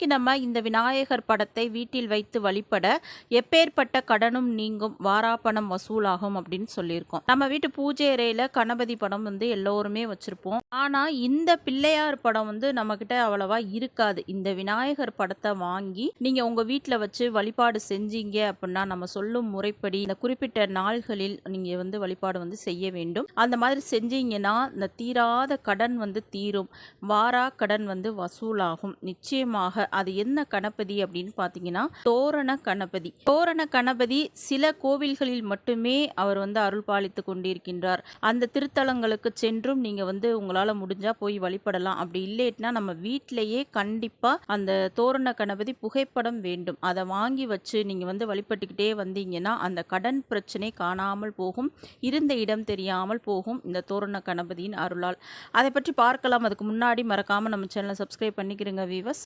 இன்னைக்கு நம்ம இந்த விநாயகர் படத்தை வீட்டில் வைத்து வழிபட எப்பேற்பட்ட கடனும் நீங்கும் வாராப்பணம் வசூலாகும் அப்படின்னு சொல்லியிருக்கோம். நம்ம வீட்டு பூஜை அறையில கணபதி படம் வந்து எல்லோருமே வச்சிருப்போம். ஆனா இந்த பிள்ளையார் படம் வந்து நம்ம கிட்ட அவ்வளவா இருக்காது. இந்த விநாயகர் படத்தை வாங்கி நீங்க உங்க வீட்டில் வச்சு வழிபாடு செஞ்சீங்க அப்படின்னா நம்ம சொல்லும் முறைப்படி இந்த குறிப்பிட்ட நாள்களில் நீங்க வந்து வழிபாடு வந்து செய்ய வேண்டும். அந்த மாதிரி செஞ்சீங்கன்னா இந்த தீராத கடன் வந்து தீரும். வாரா கடன் வந்து வசூலாகும். நிச்சயமாக அது என்ன கணபதி அப்படின்னு பார்த்தீங்கன்னா தோரண கணபதி. தோரண கணபதி சில கோவில்களில் மட்டுமே அவர் வந்து அருள் பாலித்து கொண்டிருக்கின்றார். அந்த திருத்தலங்களுக்கு சென்றும் நீங்க வந்து உங்களால முடிஞ்சா போய் வழிபடலாம். அப்படி இல்லைன்னா நம்ம வீட்டிலேயே கண்டிப்பா அந்த தோரண கணபதி புகைப்படம் வேண்டும். அதை வாங்கி வச்சு நீங்க வந்து வழிபட்டுக்கிட்டே வந்தீங்கன்னா அந்த கடன் பிரச்சனை காணாமல் போகும். இருந்த இடம் தெரியாமல் போகும் இந்த தோரண கணபதியின் அருளால். அதை பற்றி பார்க்கலாம். அதுக்கு முன்னாடி மறக்காம நம்ம சேனலை சப்ஸ்கிரைப் பண்ணிக்கிறோங்க வீவர்ஸ்